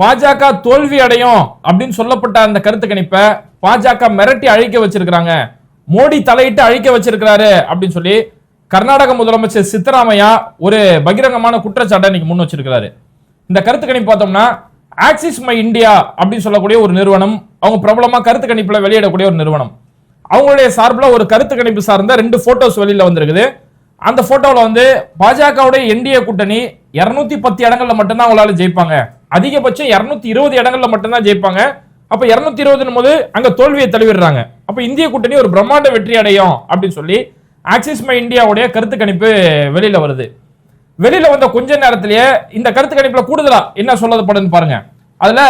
பாஜக தோல்வி அடையும் அப்படின்னு சொல்லப்பட்ட அந்த கருத்து கணிப்பை பாஜக மிரட்டி அழிக்க வச்சிருக்கிறாங்க. மோடி தலையிட்டு அழிக்க வச்சிருக்கிறாரு அப்படின்னு சொல்லி கர்நாடக முதலமைச்சர் சித்தராமையா ஒரு பகிரங்கமான குற்றச்சாட்டை இன்னைக்கு முன் வச்சிருக்கிறாரு. இந்த கருத்து கணிப்பு பார்த்தோம்னா ஆக்சிஸ் மை இந்தியா அப்படின்னு சொல்லக்கூடிய ஒரு நிறுவனம் அவங்க பிரபலமா கருத்து கணிப்புல வெளியிடக்கூடிய ஒரு நிறுவனம். அவங்களுடைய சார்பில் ஒரு கருத்து கணிப்பு சார்ந்த ரெண்டு போட்டோஸ் வெளியில வந்திருக்குது. அந்த ஃபோட்டோவில் வந்து பாஜகவுடைய என்டிஏ கூட்டணி இரநூத்தி பத்து இடங்களில் மட்டும்தான் அவங்களால ஜெயிப்பாங்க. அதிகபட்சம் இருநூத்தி இருபது இடங்கள்ல மட்டும்தான் ஜெயிப்பாங்க. அப்ப இருநூத்தி இருபதுன்னு போது அங்க தோல்வியை தழுவிடுறாங்க. அப்ப இந்திய கூட்டணி ஒரு பிரம்மாண்ட வெற்றி அடையும் அப்படின்னு சொல்லி ஆக்சிஸ் மை இந்தியாவுடைய கருத்து கணிப்பு வெளியில வருது. வெளியில வந்த கொஞ்ச நேரத்திலேயே இந்த கருத்து கணிப்புல கூடுதலா என்ன சொல்லப்படுன்னு பாருங்க. அதுல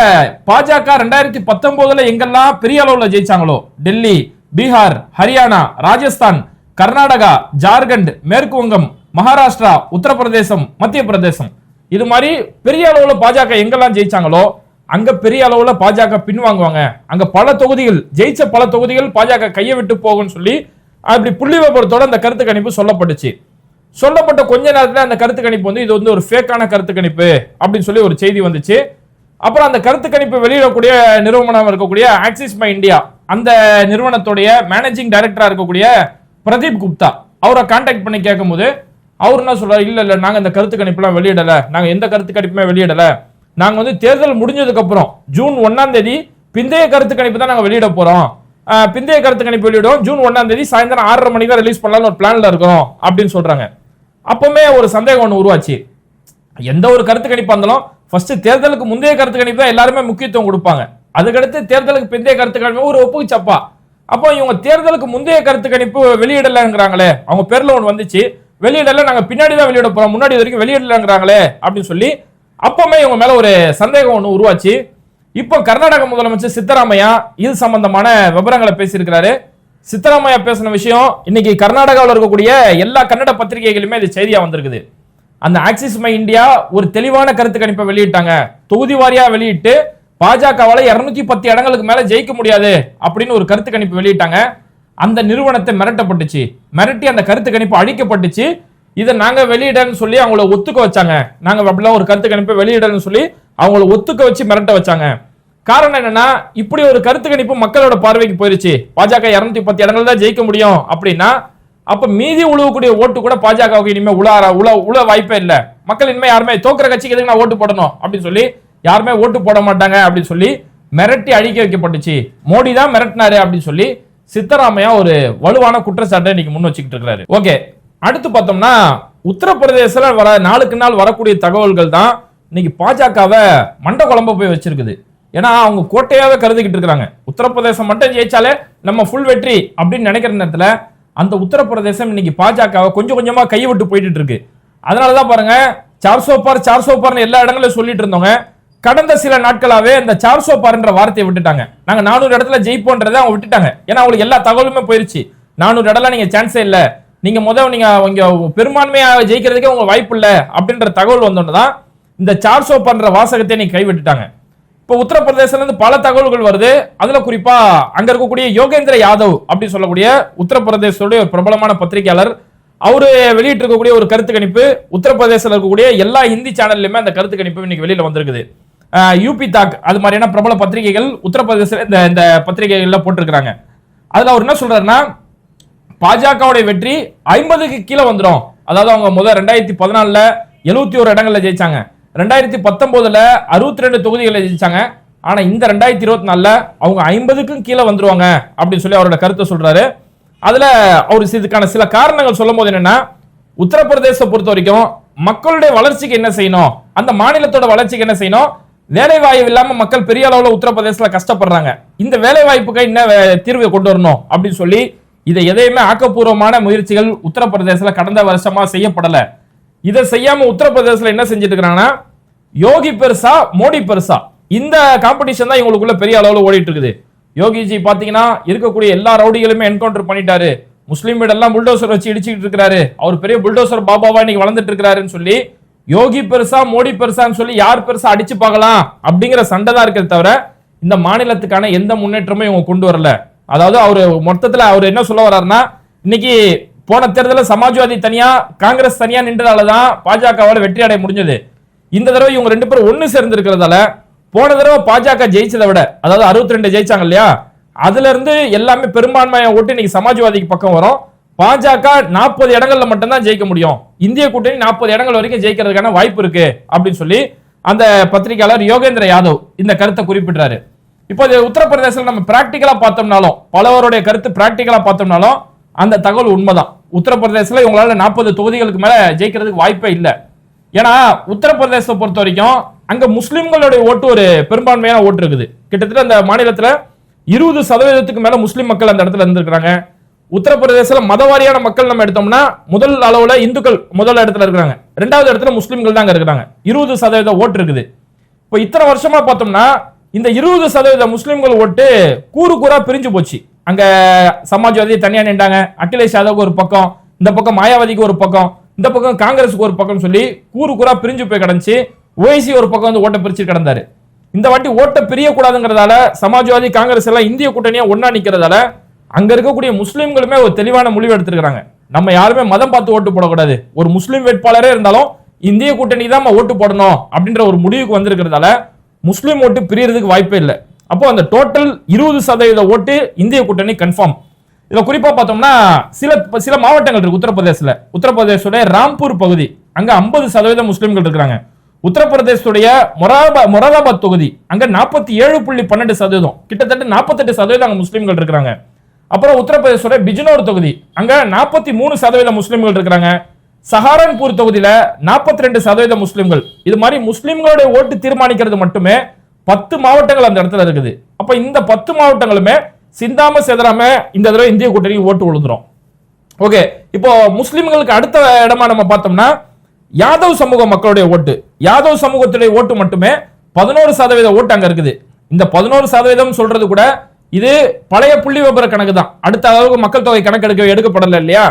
பாஜக ரெண்டாயிரத்தி பத்தொன்பதுல எங்கெல்லாம் பெரிய அளவுல ஜெயிச்சாங்களோ டெல்லி பீகார் ஹரியானா ராஜஸ்தான் கர்நாடகா ஜார்க்கண்ட் மேற்கு வங்கம் மகாராஷ்டிரா உத்தரப்பிரதேசம் மத்திய பிரதேசம் இது மாதிரி பெரிய அளவுல பாஜக எங்கெல்லாம் ஜெயிச்சாங்களோ அங்க பெரிய அளவுல பாஜக பின்வாங்குவாங்க. அங்க பல தொகுதிகள் ஜெயிச்ச பல தொகுதிகள் பாஜக கையை விட்டு போகும்னு சொல்லி அப்படி புள்ளி விவரத்தோட அந்த கருத்து கணிப்பு சொல்லப்பட்டுச்சு. சொல்லப்பட்ட கொஞ்ச நேரத்தில் அந்த கருத்து கணிப்பு வந்து இது வந்து ஒரு ஃபேக்கான கருத்து கணிப்பு அப்படின்னு சொல்லி ஒரு செய்தி வந்துச்சு. அப்புறம் அந்த கருத்து கணிப்பு வெளியிடக்கூடிய நிறுவனம் இருக்கக்கூடிய ஆக்சிஸ் மை இந்தியா அந்த நிறுவனத்துடைய மேனேஜிங் டைரக்டரா இருக்கக்கூடிய பிரதீப் குப்தா அவரை கான்டாக்ட் பண்ணி கேட்கும்போது அவர் என்ன சொல்றாரு? இல்ல இல்ல நாங்க இந்த கருத்து கணிப்புலாம் வெளியிடல. நாங்க எந்த கருத்து கணிப்புமே வெளியிடல. நாங்க வந்து தேர்தல் முடிஞ்சதுக்கு அப்புறம் ஜூன் ஒன்னாம் தேதி பிந்தைய கருத்து கணிப்பு தான் நாங்க வெளியிட போறோம். பிந்தைய கருத்து கணிப்பு வெளியிடுவோம். ஜூன் ஒன்னாம் தேதி சாயந்தரம் ஆறரை மணிக்கு தான் ரிலீஸ் பண்ணலாம்னு ஒரு பிளான்ல இருக்கிறோம் அப்படின்னு சொல்றாங்க. அப்பவுமே ஒரு சந்தேகம் ஒன்று உருவாச்சு. எந்த ஒரு கருத்து கணிப்பாக இருந்தாலும் ஃபர்ஸ்ட் தேர்தலுக்கு முந்தைய கருத்து கணிப்பு தான் எல்லாருமே முக்கியத்துவம் கொடுப்பாங்க. அதுக்கடுத்து தேர்தலுக்கு பிந்தைய கருத்து கணிப்பு ஒரு ஒப்புக்கு சப்பா. அப்போ இவங்க தேர்தலுக்கு முந்தைய கருத்து கணிப்பு வெளியிடலைங்கிறாங்களே அவங்க பேர்ல ஒன்று வந்துச்சு. வெளியிடல நாங்கள் பின்னாடி தான் வெளியிட போறோம் முன்னாடி வரைக்கும் வெளியிடலங்கிறாங்களே அப்படின்னு சொல்லி அப்பவுமே இவங்க மேல ஒரு சந்தேகம் ஒன்று உருவாச்சு. இப்போ கர்நாடக முதலமைச்சர் சித்தராமையா இது சம்பந்தமான விவரங்களை பேசியிருக்கிறாரு. சித்தராமையா பேசின விஷயம் இன்னைக்கு கர்நாடகாவில் இருக்கக்கூடிய எல்லா கன்னட பத்திரிகைகளுமே இது செய்தியா வந்திருக்குது. அந்த ஆக்சிஸ் மை இந்தியா ஒரு தெளிவான கருத்து கணிப்பை வெளியிட்டாங்க. தொகுதி வாரியா வெளியிட்டு பாஜகவால இருநூத்தி பத்து இடங்களுக்கு மேல ஜெயிக்க முடியாது அப்படின்னு ஒரு கருத்து கணிப்பு வெளியிட்டாங்க. அந்த நிறுவனத்தை மிரட்டப்பட்டுச்சு. மிரட்டி அந்த கருத்து கணிப்பு அழிக்கப்பட்டுச்சு. இதை நாங்க வெளியிடன்னு சொல்லி அவங்கள ஒத்துக்க வச்சாங்க. நாங்க அப்படிலாம் ஒரு கருத்து கணிப்பை வெளியிடன்னு சொல்லி அவங்கள ஒத்துக்க வச்சு மிரட்ட வச்சாங்க. காரணம் என்னன்னா இப்படி ஒரு கருத்து கணிப்பு மக்களோட பார்வைக்கு போயிருச்சு. பாஜக இரநூத்தி பத்து இடங்கள் தான் ஜெயிக்க முடியும் அப்படின்னா அப்ப மீதி உழுவக்கூடிய ஓட்டு கூட பாஜகவுக்கு இனிமே உலார உல உழ வாய்ப்பே இல்லை. மக்கள் இனிமே யாருமே தோக்குற கட்சிக்கு எதுக்கு நான் ஓட்டு போடணும் அப்படின்னு சொல்லி யாருமே ஓட்டு போட மாட்டாங்க அப்படின்னு சொல்லி மிரட்டி அழிக்க வைக்கப்பட்டுச்சு. மோடி தான் மிரட்டினாரு அப்படின்னு சொல்லி சித்தராமையா ஒரு வலுவான குற்றச்சாட்டை இன்னைக்கு முன் வச்சுக்கிட்டு இருக்கிறாரு. ஓகே அடுத்து பார்த்தோம்னா உத்தரப்பிரதேசல வர நாளுக்கு நாள் வரக்கூடிய தகவல்கள் தான் இன்னைக்கு பாஜகவை மண்ட குழம்ப போய் வச்சிருக்குது. ஏன்னா அவங்க கோட்டையாவே கருதிக்கிட்டு இருக்கிறாங்க. உத்தரப்பிரதேசம் மட்டும் ஜெயிச்சாலே நம்ம ஃபுல் வெற்றி அப்படின்னு நினைக்கிற நேரத்தில் அந்த உத்தரப்பிரதேசம் இன்னைக்கு பாஜகவை கொஞ்சம் கொஞ்சமா கை விட்டு போயிட்டு இருக்கு. அதனாலதான் பாருங்க சார் சோப்பார் சார் சோப்பார்னு எல்லா இடங்களையும் சொல்லிட்டு இருந்தவங்க கடந்த சில நாட்களாவே இந்த சார்சோ சோப்பார்ன்ற வார்த்தையை விட்டுட்டாங்க. நாங்க நானூறு இடத்துல ஜெயிப்போன்றதை அவங்க விட்டுட்டாங்க. ஏன்னா அவங்களுக்கு எல்லா தகவலுமே போயிருச்சு. நானூறு இடம்லாம் நீங்க சான்ஸே இல்லை. நீங்க முதல் நீங்க இங்க பெரும்பான்மையா ஜெயிக்கிறதுக்கே உங்க வாய்ப்பு இல்லை அப்படின்ற தகவல் வந்தோன்னு தான் இந்த சார்சோ சோப்பார்ன்ற வாசகத்தை நீங்கள் கைவிட்டுட்டாங்க. இப்போ உத்தரப்பிரதேசல இருந்து பல தகவல்கள் வருது. அதுல குறிப்பா அங்க இருக்கக்கூடிய யோகேந்திர யாதவ் அப்படின்னு சொல்லக்கூடிய உத்தரப்பிரதேசத்துடைய ஒரு பிரபலமான பத்திரிகையாளர். அவரு வெளியிட்டு இருக்கக்கூடிய ஒரு கருத்து கணிப்பு உத்தரப்பிரதேசத்தில் இருக்கக்கூடிய எல்லா ஹிந்தி சேனல்லையுமே அந்த கருத்து கணிப்பு இன்னைக்கு வெளியில வந்திருக்குது. யூபி தாக் அது மாதிரியான பிரபல பத்திரிகைகள் உத்தரப்பிரதேச இந்த இந்த பத்திரிகைகளில் போட்டிருக்கிறாங்க. அதில் அவர் என்ன சொல்றாருன்னா பாஜகவுடைய வெற்றி ஐம்பதுக்கு கீழே வந்துடும் அதாவது அவங்க முதல் ரெண்டாயிரத்தி பதினாலில் எழுபத்தி ஒரு இடங்களில் ஜெயிச்சாங்க. ரெண்டாயிரத்தி பத்தொம்போதில் அறுபத்தி ரெண்டு தொகுதிகளில் ஜெயிச்சாங்க. ஆனால் இந்த ரெண்டாயிரத்தி இருபத்தி நாலில் அவங்க ஐம்பதுக்கும் கீழே வந்துருவாங்க அப்படின்னு சொல்லி அவரோட கருத்தை சொல்கிறாரு அதில் அவர் இதுக்கான சில காரணங்கள் சொல்லும் போது என்னென்னா உத்தரப்பிரதேச பொறுத்த வரைக்கும் மக்களுடைய வளர்ச்சிக்கு என்ன செய்யணும்? அந்த மாநிலத்தோட வளர்ச்சிக்கு என்ன செய்யணும்? வேலை வாய்ப்பு இல்லாம மக்கள் பெரிய அளவுல உத்தரப்பிரதேசல கஷ்டப்படுறாங்க. இந்த வேலைவாய்ப்புக்கு என்ன வே- தீர்வை கொண்டு வரணும் அப்படின்னு சொல்லி இதை எதையுமே ஆக்கப்பூர்வமான முயற்சிகள் உத்தரப்பிரதேசல கடந்த வருஷமா செய்யப்படல. இதை செய்யாம உத்தரப்பிரதேசல என்ன செஞ்சுட்டு இருக்கிறாங்கன்னா யோகி பெருசா மோடி பெருசா. இந்த காம்படிஷன் தான் இவங்களுக்குள்ள பெரிய அளவுல ஓடிட்டு இருக்குது யோகிஜி பாத்தீங்கன்னா இருக்கக்கூடிய எல்லா ரவுடிகளுமே என்கவுண்டர் பண்ணிட்டாரு. முஸ்லீம் வீடெல்லாம் புல்டோசர் வச்சு இடிச்சுட்டு இருக்காரு அவர் பெரிய புல்டோசர் பாபாவா இன்னைக்கு வளர்ந்துட்டு இருக்கிறாருன்னு சொல்லி யோகி பெருசா மோடி பெருசான்னு சொல்லி யார் பெருசா அடிச்சு பார்க்கலாம் அப்படிங்கிற சண்டை தான் இருக்கிறது தவிர இந்த மாநிலத்துக்கான எந்த முன்னேற்றமும் இவங்க கொண்டு வரல. அதாவது அவர் மொத்தத்தில் அவர் என்ன சொல்ல வர்றாருன்னா இன்னைக்கு போன தேர்தலில் சமாஜ்வாதி தனியா காங்கிரஸ் தனியா நின்றதால தான் பாஜகவால் வெற்றி அடைய முடிஞ்சது. இந்த தடவை இவங்க ரெண்டு பேரும் ஒன்று சேர்ந்து இருக்கிறதால போன தடவை பாஜக ஜெயிச்சதை விட அதாவது 62 ரெண்டு ஜெயிச்சாங்க இல்லையா அதுல இருந்து எல்லாமே பெரும்பான்மையை ஓட்டு இன்னைக்கு சமாஜ்வாதிக்கு பக்கம் வரும். பாஜக நாற்பது இடங்கள்ல மட்டும்தான் ஜெயிக்க முடியும். இந்திய கூட்டணி நாற்பது இடங்கள் வரைக்கும் ஜெயிக்கிறதுக்கான வாய்ப்பு இருக்கு அப்படின்னு சொல்லி அந்த பத்திரிகையாளர் யோகேந்திர யாதவ் இந்த கருத்தை குறிப்பிடுறாரு. இப்போ இது உத்தரப்பிரதேசத்தில் நம்ம பிராக்டிக்கலா பார்த்தோம்னாலும் பலவருடைய கருத்து பிராக்டிக்கலா பார்த்தோம்னாலும் அந்த தகவல் உண்மைதான். உத்தரப்பிரதேசத்தில் இவங்களால நாற்பது தொகுதிகளுக்கு மேல ஜெயிக்கிறதுக்கு வாய்ப்பே இல்லை. ஏன்னா உத்தரப்பிரதேசத்தை பொறுத்த வரைக்கும் அங்க முஸ்லிம்களுடைய ஓட்டு ஒரு பெரும்பான்மையான ஓட்டு இருக்குது. கிட்டத்தட்ட அந்த மாநிலத்தில் இருபது சதவீதத்துக்கு மேல முஸ்லிம் மக்கள் அந்த இடத்துல இருந்திருக்கிறாங்க. உத்தரப்பிரதேசல மதவாரியான மக்கள் நம்ம எடுத்தோம்னா முதல் அளவுல இந்துக்கள் முதல் இடத்துல இருக்கிறாங்க. ரெண்டாவது இடத்துல முஸ்லீம்கள் தாங்க இருக்கிறாங்க. இருபது சதவீத ஓட்டு இருக்குது. இப்போ இத்தனை வருஷமா பார்த்தோம்னா இந்த இருபது சதவீத முஸ்லீம்கள் ஓட்டு கூறு கூறா பிரிஞ்சு போச்சு. அங்க சமாஜ்வாதி தனியா நின்றாங்க. அகிலேஷ் யாதவுக்கு ஒரு பக்கம் இந்த பக்கம் மாயாவதிக்கு ஒரு பக்கம் இந்த பக்கம் காங்கிரஸுக்கு ஒரு பக்கம் சொல்லி கூறு கூறா பிரிஞ்சு போய் கிடந்துச்சு. ஓய்சி ஒரு பக்கம் வந்து ஓட்டை பிரிச்சு கிடந்தாரு. இந்த வாட்டி ஓட்டை பிரியக்கூடாதுங்கிறதால சமாஜ்வாதி காங்கிரஸ் எல்லாம் இந்திய கூட்டணியா ஒன்னா நிக்கிறதால அங்க இருக்கக்கூடிய முஸ்லீம்களுமே ஒரு தெளிவான முடிவு எடுத்திருக்கிறாங்க. நம்ம யாருமே மதம் பார்த்து ஓட்டு போடக்கூடாது. ஒரு முஸ்லீம் வேட்பாளரே இருந்தாலும் இந்திய கூட்டணி தான் ஓட்டு போடணும் அப்படின்ற ஒரு முடிவுக்கு வந்திருக்கிறதால முஸ்லீம் ஓட்டு பிரியறதுக்கு வாய்ப்பே இல்லை. அப்போ அந்த டோட்டல் இருபது சதவீத ஓட்டு இந்திய கூட்டணி கன்ஃபார்ம் இதுல குறிப்பா பார்த்தோம்னா சில சில மாவட்டங்கள் இருக்கு. உத்தரப்பிரதேசல உத்தரப்பிரதேசுடைய ராம்பூர் பகுதி அங்க 50% சதவீதம் முஸ்லீம்கள் இருக்கிறாங்க. உத்தரப்பிரதேசத்துடைய மொராபா மொராதாபாத் தொகுதி அங்க நாற்பத்தி ஏழு புள்ளி பன்னெண்டு சதவீதம். கிட்டத்தட்ட நாற்பத்தெட்டு சதவீதம் அங்க முஸ்லீம்கள் இருக்கிறாங்க. அப்புறம் உத்தரப்பிரதேசோட பிஜ்னோர் தொகுதி. அங்க நாற்பத்தி மூணு சதவீதம் முஸ்லீம்கள் இருக்கிறாங்க. சஹாரன்பூர் தொகுதியில 42% ரெண்டு சதவீத முஸ்லீம்கள். இது மாதிரி முஸ்லீம்களுடைய ஓட்டு தீர்மானிக்கிறது மட்டுமே பத்து மாவட்டங்கள் அந்த இடத்துல இருக்குது. அப்ப இந்த பத்து மாவட்டங்களுமே சிந்தாம செதறாம இந்த தடவை இந்திய கூட்டணி ஓட்டு விழுந்துரும். ஓகே இப்போ முஸ்லிம்களுக்கு அடுத்த இடமா நம்ம பார்த்தோம்னா யாதவ் சமூக மக்களுடைய ஓட்டு. யாதவ் சமூகத்துடைய ஓட்டு மட்டுமே பதினோரு சதவீத ஓட்டு அங்க இருக்குது. இந்த பதினோரு சதவீதம் சொல்றது கூட இது பழைய புள்ளி விபர கணக்கு தான் அடுத்த அளவுக்கு மக்கள் தொகை கணக்கெடுக்க எடுக்கப்படல இல்லையா?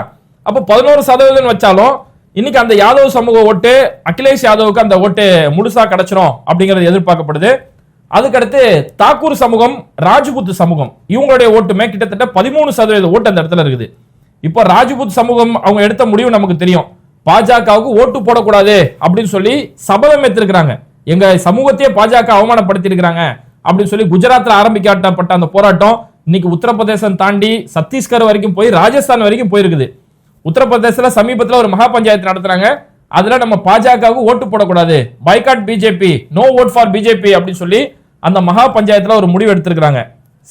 அப்போ பதினோரு சதவீதம் வச்சாலும் இன்னைக்கு அந்த யாதவ் சமூக ஓட்டு அகிலேஷ் யாதவுக்கு அந்த ஓட்டு முழுசா கிடைச்சிரும் அப்படிங்கிறது எதிர்பார்க்கப்படுது. அதுக்கடுத்து தாக்கூர் சமூகம் ராஜ்புத் சமூகம் இவங்களுடைய ஓட்டுமே கிட்டத்தட்ட பதிமூணு சதவீத ஓட்டு அந்த இடத்துல இருக்குது. இப்போ ராஜ்புத் சமூகம் அவங்க எடுத்த முடிவு நமக்கு தெரியும். பாஜகவுக்கு ஓட்டு போடக்கூடாது அப்படின்னு சொல்லி சபதம் எடுத்திருக்கிறாங்க. எங்க சமூகத்தையே பாஜக அவமானப்படுத்தி இருக்கிறாங்க அப்படின்னு சொல்லி குஜராத்தில் ஆரம்பிக்கப்பட்ட அந்த போராட்டம் இன்னைக்கு உத்தரப்பிரதேசம் தாண்டி சத்தீஸ்கர் வரைக்கும் போய் ராஜஸ்தான் வரைக்கும் போயிருக்குது. உத்தரப்பிரதேசத்தில் சமீபத்தில் ஒரு மகா பஞ்சாயத்து நடத்துறாங்க. அதில் நம்ம பாஜகவுக்கு ஓட்டு போடக்கூடாது. Boycott BJP no vote for BJP அப்படின்னு சொல்லி அந்த மகா பஞ்சாயத்தில் ஒரு முடிவு எடுத்திருக்கிறாங்க.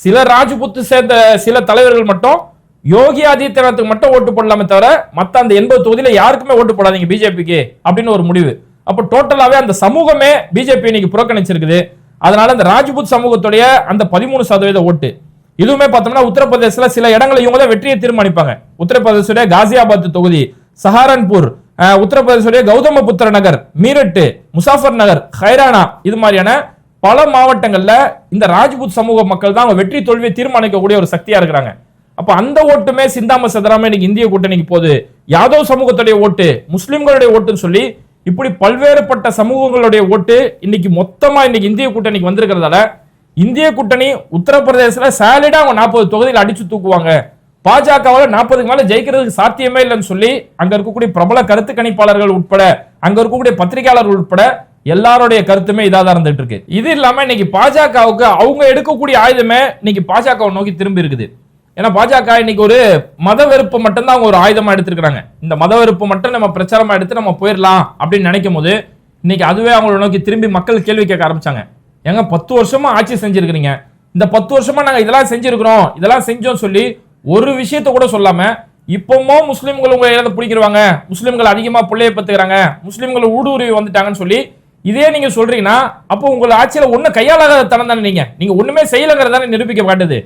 சில ராஜ்புத்து சேர்ந்த சில தலைவர்கள் மட்டும் யோகி ஆதித்யநாத்துக்கு மட்டும் ஓட்டு போடலாமே தவிர மற்ற அந்த எண்பது தொகுதியில் யாருக்குமே ஓட்டு போடாதீங்க பிஜேபிக்கு அப்படின்னு ஒரு முடிவு. அப்போ டோட்டலாகவே அந்த சமூகமே பிஜேபி இன்னைக்கு புறக்கணிச்சிருக்குது. அதனால அந்த ராஜ்புத் சமூகத்துடைய அந்த பதிமூணு சதவீத ஓட்டு. இதுவுமே பார்த்தோம்னா உத்தரப்பிரதேசல சில இடங்களை இவங்க தான் வெற்றியை தீர்மானிப்பாங்க. உத்தரப்பிரதேசுடைய காசியாபாத் தொகுதி சஹாரன்பூர் உத்தரப்பிரதேசுடைய கௌதம புத்திர நகர் மீரட்டு முசாஃபர் நகர் ஹைரானா இது மாதிரியான பல மாவட்டங்களில் இந்த ராஜ்புத் சமூக மக்கள் தான் அவங்க வெற்றி தோல்வியை தீர்மானிக்கக்கூடிய ஒரு சக்தியா இருக்கிறாங்க. அப்ப அந்த ஓட்டுமே சிந்தாம சதராம இன்னைக்கு இந்திய கூட்டணிக்கு போகுது. யாதவ் சமூகத்துடைய ஓட்டு முஸ்லிம்களுடைய ஓட்டுன்னு சொல்லி இப்படி பல்வேறுபட்ட சமூகங்களுடைய ஓட்டு இன்னைக்கு மொத்தமா இன்னைக்கு இந்திய கூட்டணிக்கு வந்திருக்கிறதால இந்திய கூட்டணி உத்தரப்பிரதேசத்தில் சாலிடா அவங்க நாற்பது தொகுதியில் அடிச்சு தூக்குவாங்க. பாஜகவால் நாற்பதுக்கு மேலே ஜெயிக்கிறதுக்கு சாத்தியமே இல்லைன்னு சொல்லி அங்க இருக்கக்கூடிய பிரபல கருத்து கணிப்பாளர்கள் உட்பட அங்க இருக்கக்கூடிய பத்திரிகையாளர்கள் உட்பட எல்லாருடைய கருத்துமே இதாக தான் இருந்துட்டு இருக்கு. இது இல்லாம இன்னைக்கு பாஜகவுக்கு அவங்க எடுக்கக்கூடிய ஆயுதமே இன்னைக்கு பாஜகவை நோக்கி திரும்பி இருக்குது. ஏன்னா பாஜக இன்னைக்கு ஒரு மத வெறுப்பு மட்டும்தான் அவங்க ஒரு ஆயுதமா எடுத்திருக்கிறாங்க. இந்த மத வெறுப்பு மட்டும் நம்ம பிரச்சாரமா எடுத்து நம்ம போயிடலாம் அப்படின்னு நினைக்கும் போது இன்னைக்கு அதுவே அவங்கள நோக்கி திரும்பி மக்கள் கேள்வி கேட்க ஆரம்பிச்சாங்க. ஏங்க பத்து வருஷமா ஆட்சி செஞ்சிருக்கிறீங்க. இந்த பத்து வருஷமா நாங்க இதெல்லாம் செஞ்சிருக்கிறோம் இதெல்லாம் செஞ்சோம் சொல்லி ஒரு விஷயத்த கூட சொல்லாம இப்பவும் முஸ்லீம்கள் உங்களை ஏதாவது பிடிக்கிறவாங்க முஸ்லீம்கள் அதிகமா பிள்ளைய பத்துக்கிறாங்க முஸ்லீம்கள் ஊடுருவி வந்துட்டாங்கன்னு சொல்லி இதே நீங்க சொல்றீங்கன்னா அப்போ உங்கள் ஆட்சியில ஒண்ணு கையாளாத தனம் தானே நீங்க. நீங்க ஒண்ணுமே செய்யலங்கிறதானே நிரூபிக்க காட்டுது.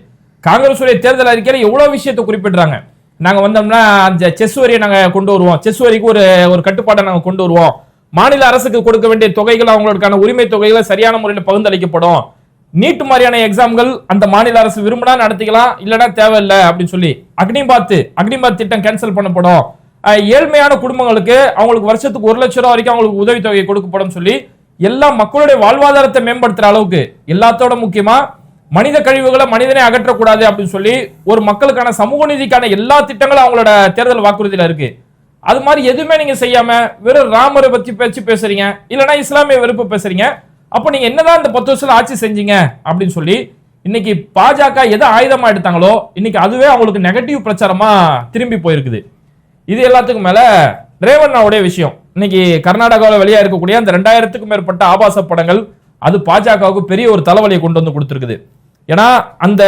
காங்கிரஸ் உடைய தேர்தல் அறிக்கையில் எவ்வளோ விஷயத்தை குறிப்பிடுறாங்க? நாங்கள் வந்தோம்னா அந்த செஸ் வரியை நாங்கள் கொண்டு வருவோம். செஸ் வரிக்கு ஒரு ஒரு கட்டுப்பாட்டை நாங்கள் கொண்டு வருவோம். மாநில அரசுக்கு கொடுக்க வேண்டிய தொகைகள் அவங்களுக்கான உரிமை தொகைகளை சரியான முறையில் பகிர்ந்தளிக்கப்படும் நீட் மாதிரியான எக்ஸாம்கள் அந்த மாநில அரசு விரும்பினா நடத்திக்கலாம் இல்லைன்னா தேவையில்லை அப்படின்னு சொல்லி. அக்னிபாத் அக்னிபாத் திட்டம் கேன்சல் பண்ணப்படும். ஏழ்மையான குடும்பங்களுக்கு அவங்களுக்கு வருஷத்துக்கு ஒரு லட்சம் ரூபா வரைக்கும் அவங்களுக்கு உதவித்தொகை கொடுக்கப்படும் சொல்லி எல்லா மக்களுடைய வாழ்வாதாரத்தை மேம்படுத்துற அளவுக்கு எல்லாத்தோட முக்கியமா மனித கழிவுகளை மனிதனே அகற்றக்கூடாது அப்படின்னு சொல்லி ஒரு மக்களுக்கான சமூக நீதிக்கான எல்லா திட்டங்களும் அவங்களோட தேர்தல் வாக்குறுதியில இருக்கு. அது மாதிரி எதுவுமே நீங்க செய்யாம வெறும் ராமரை பத்தி பேச்சு பேசுறீங்க இல்லைன்னா இஸ்லாமிய வெறுப்பு பேசுறீங்க. அப்போ நீங்க என்னதான் இந்த பத்து வருஷத்துல ஆட்சி செஞ்சீங்க அப்படின்னு சொல்லி இன்னைக்கு பாஜக எதை ஆயுதமா எடுத்தாங்களோ இன்னைக்கு அதுவே அவங்களுக்கு நெகட்டிவ் பிரச்சாரமா திரும்பி போயிருக்குது. இது எல்லாத்துக்கும் மேல ரேவண்ணாவுடைய விஷயம். இன்னைக்கு கர்நாடகாவில் வெளியாக இருக்கக்கூடிய அந்த ரெண்டாயிரத்துக்கும் மேற்பட்ட ஆபாச படங்கள் அது பாஜகவுக்கு பெரிய ஒரு தலைவலியை கொண்டு வந்து கொடுத்துருக்குது. ஏன்னா அந்த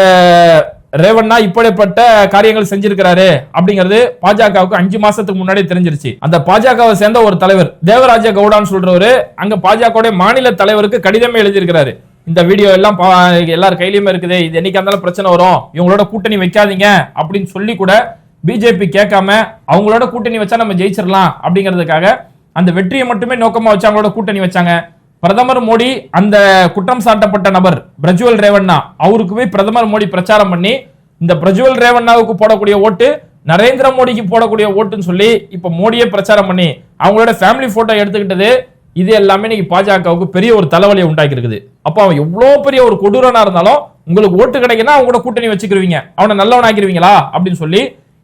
ரேவண்ணா இப்படிப்பட்ட காரியங்கள் செஞ்சிருக்கிறாரு அப்படிங்கிறது பாஜகவுக்கு அஞ்சு மாசத்துக்கு முன்னாடி தெரிஞ்சிருச்சு. அந்த பாஜகவை சேர்ந்த ஒரு தலைவர் தேவராஜ கவுடான்னு சொல்றவரு அங்க பாஜகவுடைய மாநில தலைவருக்கு கடிதமே எழுதியிருக்கிறாரு. இந்த வீடியோ எல்லாம் பா- எல்லார் கையிலயுமே இருக்குது. இது என்னைக்கு இருந்தாலும் பிரச்சனை வரும். இவங்களோட கூட்டணி வைக்காதீங்க அப்படின்னு சொல்லி கூட பிஜேபி கேட்காம அவங்களோட கூட்டணி வச்சா நம்ம ஜெயிச்சிடலாம் அப்படிங்கிறதுக்காக அந்த வெற்றியை மட்டுமே நோக்கமா வச்சு அவங்களோட கூட்டணி வச்சாங்க. பிரதமர் மோடி அந்த குற்றம் சாட்டப்பட்ட நபர் பிரஜுவல் ரேவண்ணா அவருக்கு போய் பிரதமர் மோடி பிரச்சாரம் பண்ணி இந்த பிரஜுவல் ரேவண்ணாவுக்கு போடக்கூடிய ஓட்டு நரேந்திர மோடிக்கு போடக்கூடிய ஓட்டுன்னு சொல்லி இப்ப மோடியே பிரச்சாரம் பண்ணி அவங்களோட ஃபேமிலி போட்டோ எடுத்துக்கிட்டது இது எல்லாமே இன்னைக்கு பாஜகவுக்கு பெரிய ஒரு தலைவலியை உண்டாக்கி இருக்குது அப்ப அவன் எவ்வளவு பெரிய ஒரு கொடூரனா இருந்தாலும் உங்களுக்கு ஓட்டு கிடைக்குன்னா அவங்க கூட கூட்டணி வச்சுக்கிருவீங்க. அவனை நல்லவனாக்கிருவீங்களா? அப்படின்னு சொல்லி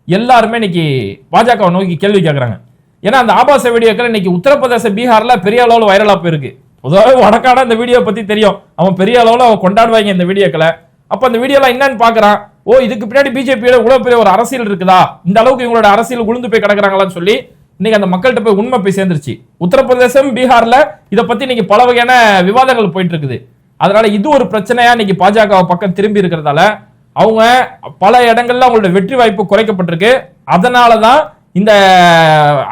எல்லாருமே இன்னைக்கு பாஜகவை நோக்கி கேள்வி கேட்கறாங்க ஏன்னா அந்த ஆபாச வீடியோக்கள் இன்னைக்கு உத்தரப்பிரதேச பீகார்ல பெரிய அளவில் வைரலா போயிருக்கு. பொதுவாகவே உனக்கான இந்த வீடியோ பற்றி தெரியும். அவன் பெரிய அளவில் அவன் கொண்டாடுவாங்க இந்த வீடியோக்களை. அப்போ அந்த வீடியோலாம் என்னன்னு பார்க்குறான். ஓ இதுக்கு பின்னாடி பிஜேபியோட இவ்வளோ பெரிய ஒரு அரசியல் இருக்குதா? இந்த அளவுக்கு இவங்களோட அரசியல் உளுந்து போய் கிடக்குறாங்களான்னு சொல்லி இன்னைக்கு அந்த மக்கள்கிட்ட போய் உண்மை போய் சேர்ந்துருச்சு. உத்தரப்பிரதேசம் பீகார்ல இதை பத்தி இன்னைக்கு பல வகையான விவாதங்கள் போயிட்டு இருக்குது. அதனால இது ஒரு பிரச்சனையா இன்னைக்கு பாஜக பக்கம் திரும்பி இருக்கிறதால அவங்க பல இடங்கள்ல அவங்களோட வெற்றி வாய்ப்பு குறைக்கப்பட்டிருக்கு. அதனாலதான் இந்த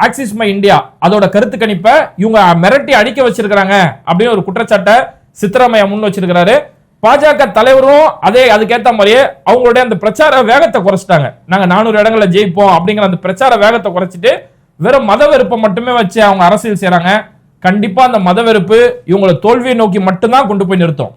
ஆக்சிஸ் மை இந்தியா அதோட கருத்து கணிப்பை இவங்க மிரட்டி அடிக்க வச்சிருக்கிறாங்க அப்படின்னு ஒரு குற்றச்சாட்டை சித்தராமையா முன் வச்சிருக்கிறாரு. பாஜக தலைவரும் அதே அதுக்கேத்த மாதிரியே அவங்களுடைய அந்த பிரச்சார வேகத்தை குறைச்சிட்டாங்க. நாங்க நானூறு இடங்களை ஜெயிப்போம் அப்படிங்கிற அந்த பிரச்சார வேகத்தை குறைச்சிட்டு வெறும் மத வெறுப்பை மட்டுமே வச்சு அவங்க அரசியல் செய்கிறாங்க கண்டிப்பா அந்த மத வெறுப்பு இவங்களை தோல்வியை நோக்கி மட்டும்தான் கொண்டு போய் நிறுத்தும்.